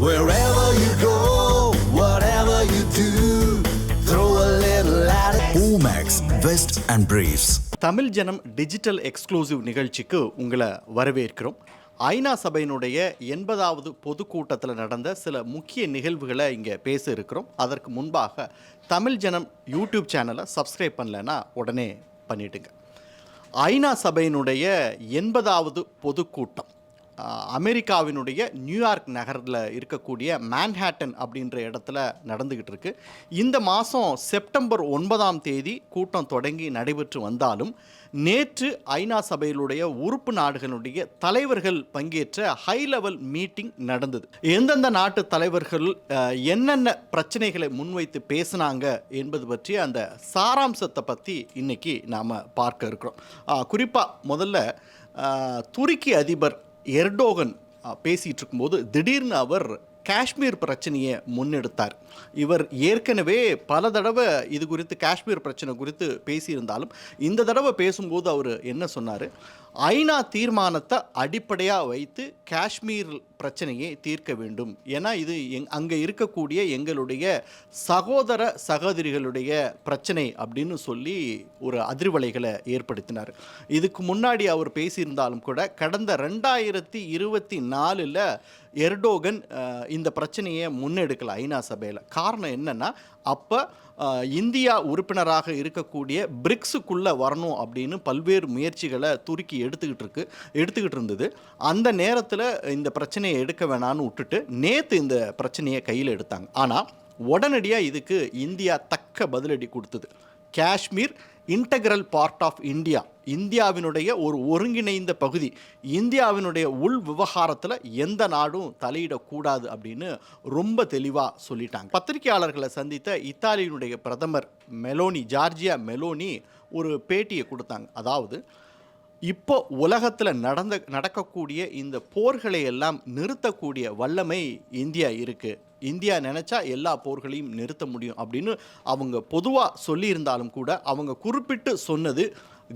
Wherever you go, whatever you do, throw a little at it. Omax, Vest and Briefs. Tamil ஜனம் digital exclusive நிகழ்ச்சிக்கு உங்களை வரவேற்கிறோம் ஐநா சபையினுடைய எண்பதாவது பொதுக்கூட்டத்தில் நடந்த சில முக்கிய நிகழ்வுகளை இங்கே பேச இருக்கிறோம் அதற்கு முன்பாக தமிழ் ஜனம் யூடியூப் சேனலை சப்ஸ்கிரைப் பண்ணலைன்னா உடனே பண்ணிடுங்க ஐநா சபையினுடைய எண்பதாவது பொதுக்கூட்டம் அமெரிக்காவினுடைய நியூயார்க் நகரில் இருக்கக்கூடிய மேன்ஹேட்டன் அப்படின்ற இடத்துல நடந்துக்கிட்டு இருக்கு. இந்த மாதம் செப்டம்பர் ஒன்பதாம் தேதி கூட்டம் தொடங்கி நடைபெற்று வந்தாலும் நேற்று ஐநா சபையிலுடைய உறுப்பு நாடுகளுடைய தலைவர்கள் பங்கேற்ற ஹை லெவல் மீட்டிங் நடந்தது. எந்தெந்த நாட்டு தலைவர்கள் என்னென்ன பிரச்சனைகளை முன்வைத்து பேசினாங்க என்பது பற்றி அந்த சாராம்சத்தை பற்றி இன்னைக்கு நாம் பார்க்க இருக்கிறோம். குறிப்பாக முதல்ல துருக்கி அதிபர் எர்டோகன் பேசிகிட்டு பேசிட்டு இருக்கும்போது திடீர்னு அவர் காஷ்மீர் பிரச்சனையை முன்னெடுத்தார். இவர் ஏற்கனவே பல தடவை இது குறித்து காஷ்மீர் பிரச்சனை குறித்து பேசியிருந்தாலும் இந்த தடவை பேசும்போது அவர் என்ன சொன்னார்? ஐநா தீர்மானத்தை அடிப்படையாக வைத்து காஷ்மீர் பிரச்சனையை தீர்க்க வேண்டும். ஏன்னா இது எங் அங்கே இருக்கக்கூடிய எங்களுடைய சகோதர சகோதரிகளுடைய பிரச்சனை அப்படின்னு சொல்லி ஒரு அதிர்வலைகளை ஏற்படுத்தினார். இதுக்கு முன்னாடி அவர் பேசியிருந்தாலும் கூட கடந்த ரெண்டாயிரத்தி இருபத்தி நாலில் எர்டோகன் இந்த பிரச்சனையை முன்னெடுக்கல ஐநா சபையில். காரணம் என்னன்னா அப்போ இந்தியா உறுப்பினராக இருக்கக்கூடிய பிரிக்ஸுக்குள்ளே வரணும் அப்படின்னு பல்வேறு முயற்சிகளை துருக்கி எடுத்துக்கிட்டு இருக்கு எடுத்துக்கிட்டு இருந்தது. அந்த நேரத்தில் இந்த பிரச்சனையை எடுக்க வேணான்னு விட்டுட்டு நேற்று இந்த பிரச்சனையை கையில் எடுத்தாங்க. ஆனால் உடனடியாக இதுக்கு இந்தியா தக்க பதிலடி கொடுத்தது. Kashmir integral part of India. இந்தியாவினுடைய ஒரு ஒருங்கிணைந்த பகுதி. இந்தியாவினுடைய உள் விவகாரத்தில் எந்த நாடும் தலையிடக்கூடாது அப்படின்னு ரொம்ப தெளிவாக சொல்லிட்டாங்க. பத்திரிகையாளர்களை சந்தித்த இத்தாலியினுடைய பிரதமர் மெலோனி ஜார்ஜியா மெலோனி ஒரு பேட்டியை கொடுத்தாங்க. அதாவது இப்போ உலகத்தில் நடந்த நடக்கக்கூடிய இந்த போர்களை எல்லாம் நிறுத்தக்கூடிய வல்லமை இந்தியா இருக்குது இந்தியா நினச்சா எல்லா போர்களையும் நிறுத்த முடியும் அப்படின்னு அவங்க பொதுவாக சொல்லியிருந்தாலும் கூட அவங்க குறிப்பிட்டு சொன்னது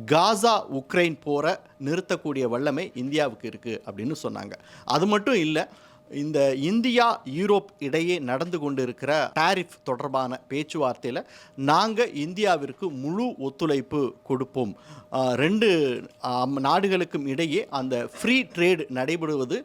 காசா உக்ரைன் போரை நிறுத்தக்கூடிய வல்லமை இந்தியாவுக்கு இருக்குது அப்படின்னு சொன்னாங்க. அது மட்டும் இல்லை இந்த இந்தியா யூரோப் இடையே நடந்து கொண்டு இருக்கிற டாரிஃப் தொடர்பான பேச்சுவார்த்தையில் நாங்கள் இந்தியாவிற்கு முழு ஒத்துழைப்பு கொடுப்போம். ரெண்டு நாடுகளுக்கும் இடையே அந்த ஃப்ரீ ட்ரேட் நடைபெறுவது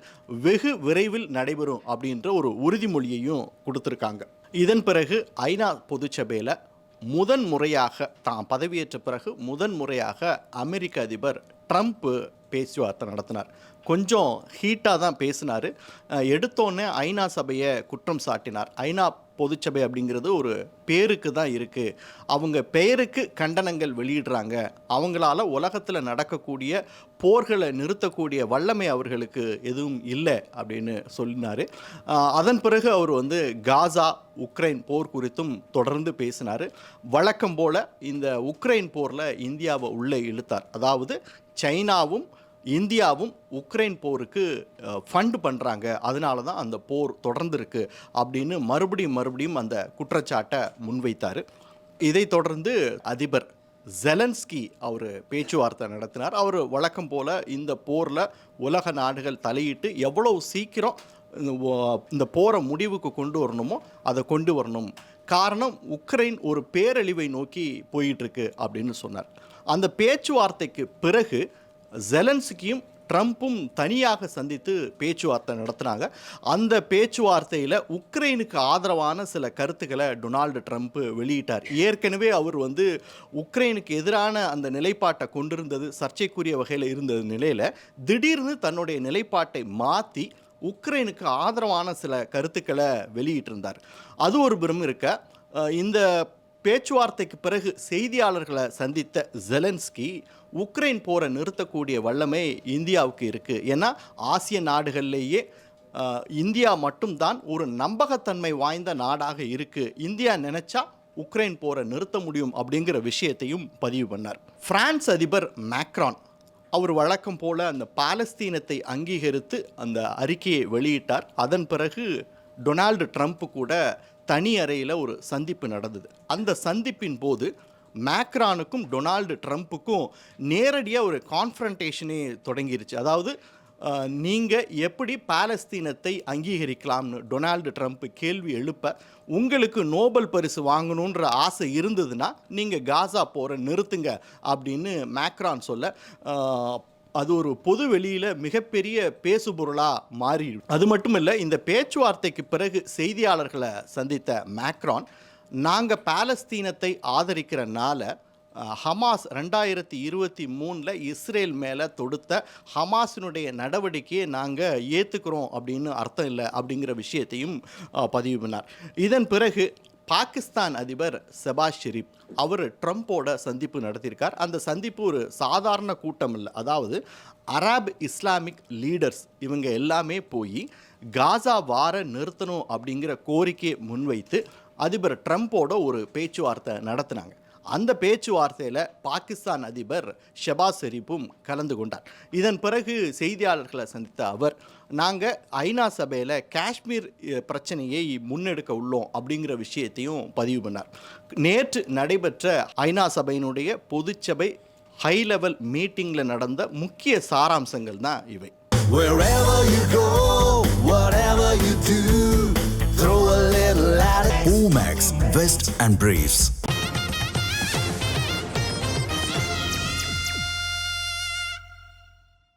வெகு விரைவில் நடைபெறும் அப்படின்ற ஒரு உறுதிமொழியையும் கொடுத்துருக்காங்க. இதன் பிறகு ஐநா பொதுச்சபையில் முதன் முறையாக தான் பதவியேற்ற பிறகு முதன் முறையாக அமெரிக்க அதிபர் ட்ரம்ப் பேச்சுவார்த்தை நடத்தினார். கொஞ்சம் ஹீட்டாக தான் பேசினார். எடுத்தோன்னே ஐநா சபையை குற்றம் சாட்டினார். ஐநா பொதுச்சபை அப்படிங்கிறது ஒரு பேருக்கு தான் இருக்குது அவங்க பெயருக்கு கண்டனங்கள் வெளியிடுறாங்க. அவங்களால உலகத்தில் நடக்கக்கூடிய போர்களை நிறுத்தக்கூடிய வல்லமை அவர்களுக்கு எதுவும் இல்லை அப்படின்னு சொல்லினார். அதன் பிறகு அவர் வந்து காசா உக்ரைன் போர் குறித்தும் தொடர்ந்து பேசினார். வழக்கம் போல் இந்த உக்ரைன் போரில் இந்தியாவை உள்ளே இழுத்தார். அதாவது சைனாவும் இந்தியாவும் உக்ரைன் போருக்கு ஃபண்ட் பண்ணுறாங்க அதனால தான் அந்த போர் தொடர்ந்துருக்கு அப்படின்னு மறுபடியும் மறுபடியும் அந்த குற்றச்சாட்டை முன்வைத்தார். இதை தொடர்ந்து அதிபர் ஜெலன்ஸ்கி அவர் பேச்சுவார்த்தை நடத்தினார். அவர் வழக்கம் போல் இந்த போரில் உலக நாடுகள் தலையிட்டு எவ்வளோ சீக்கிரம் இந்த இந்த போரை முடிவுக்கு கொண்டு வரணுமோ அதை கொண்டு வரணும். காரணம் உக்ரைன் ஒரு பேரழிவை நோக்கி போயிட்டுருக்கு அப்படின்னு சொன்னார். அந்த பேச்சுவார்த்தைக்கு பிறகு ஜெலன்ஸ்கியும் ட்ரம்ப்பும் தனியாக சந்தித்து பேச்சுவார்த்தை நடத்தினாங்க. அந்த பேச்சுவார்த்தையில் உக்ரைனுக்கு ஆதரவான சில கருத்துக்களை டொனால்டு ட்ரம்ப் வெளியிட்டார். ஏற்கனவே அவர் வந்து உக்ரைனுக்கு எதிரான அந்த நிலைப்பாட்டை கொண்டிருந்தது சர்ச்சைக்குரிய வகையில் இருந்த நிலையில் திடீர்னு தன்னுடைய நிலைப்பாட்டை மாற்றி உக்ரைனுக்கு ஆதரவான சில கருத்துக்களை வெளியிட்டிருந்தார். அது ஒரு பெரும் இருக்க இந்த பேச்சுவார்த்தைக்கு பிறகு செய்தியாளர்களை சந்தித்த ஜெலன்ஸ்கி உக்ரைன் போரை நிறுத்தக்கூடிய வல்லமை இந்தியாவுக்கு இருக்குது ஏன்னா ஆசிய நாடுகள்லேயே இந்தியா மட்டும்தான் ஒரு நம்பகத்தன்மை வாய்ந்த நாடாக இருக்குது இந்தியா நினச்சா உக்ரைன் போரை நிறுத்த முடியும் அப்படிங்கிற விஷயத்தையும் பதிவு பண்ணார். பிரான்ஸ் அதிபர் மேக்ரான் அவர் வழக்கம் போல அந்த பாலஸ்தீனத்தை அங்கீகரித்து அந்த அறிக்கையை வெளியிட்டார். அதன் பிறகு டொனால்டு ட்ரம்ப் கூட தனி அறையில் ஒரு சந்திப்பு நடந்தது. அந்த சந்திப்பின் போது மேக்ரானுக்கும் டொனால்டு ட்ரம்ப்புக்கும் நேரடியாக ஒரு கான்ஃபரன்டேஷனே தொடங்கிருச்சு. அதாவது நீங்கள் எப்படி பாலஸ்தீனத்தை அங்கீகரிக்கலாம்னு டொனால்டு ட்ரம்ப் கேள்வி எழுப்ப உங்களுக்கு நோபல் பரிசு வாங்கணுன்ற ஆசை இருந்ததுன்னா நீங்கள் காசா போகிற நிறுத்துங்க அப்படின்னு மேக்ரான் சொல்ல அது ஒரு பொது வெளியில் மிகப்பெரிய பேசுபொருளாக மாறிடும் அது மட்டும் இல்லை இந்த பேச்சுவார்த்தைக்கு பிறகு செய்தியாளர்களை சந்தித்த மேக்ரான் நாங்கள் பாலஸ்தீனத்தை ஆதரிக்கிறனால ஹமாஸ் ரெண்டாயிரத்தி இருபத்தி மூணில் இஸ்ரேல் மேலே தொடுத்த ஹமாஸினுடைய நடவடிக்கையை நாங்கள் ஏற்றுக்கிறோம் அப்படின்னு அர்த்தம் இல்லை அப்படிங்கிற விஷயத்தையும் பதிவு பண்ணார். இதன் பிறகு பாகிஸ்தான் அதிபர் செபாஸ் ஷெரீப் அவர் ட்ரம்ப்போட சந்திப்பு நடத்தியிருக்கார். அந்த சந்திப்பு ஒரு சாதாரண கூட்டம் இல்லை. அதாவது அராப் இஸ்லாமிக் லீடர்ஸ் இவங்க எல்லாமே போய் காசா வார நிறுத்தணும் அப்படிங்கிற கோரிக்கையை முன்வைத்து அதிபர் ட்ரம்ப்போட ஒரு பேச்சுவார்த்தை நடத்தினாங்க. அந்த பேச்சுவார்த்தையில் பாகிஸ்தான் அதிபர் ஷெபாஸ் ஷெரீப்பும் கலந்து கொண்டார் இதன் பிறகு செய்தியாளர்களை சந்தித்த அவர் நாங்கள் ஐநா சபையில் காஷ்மீர் பிரச்சனையை முன்னெடுக்க உள்ளோம் அப்படிங்கிற விஷயத்தையும் பதிவு பண்ணார் நேற்று நடைபெற்ற ஐநா சபையினுடைய பொதுச்சபை ஹை லெவல் மீட்டிங்கில் நடந்த முக்கிய சாராம்சங்கள் தான் இவை. Omax, Vest and Briefs.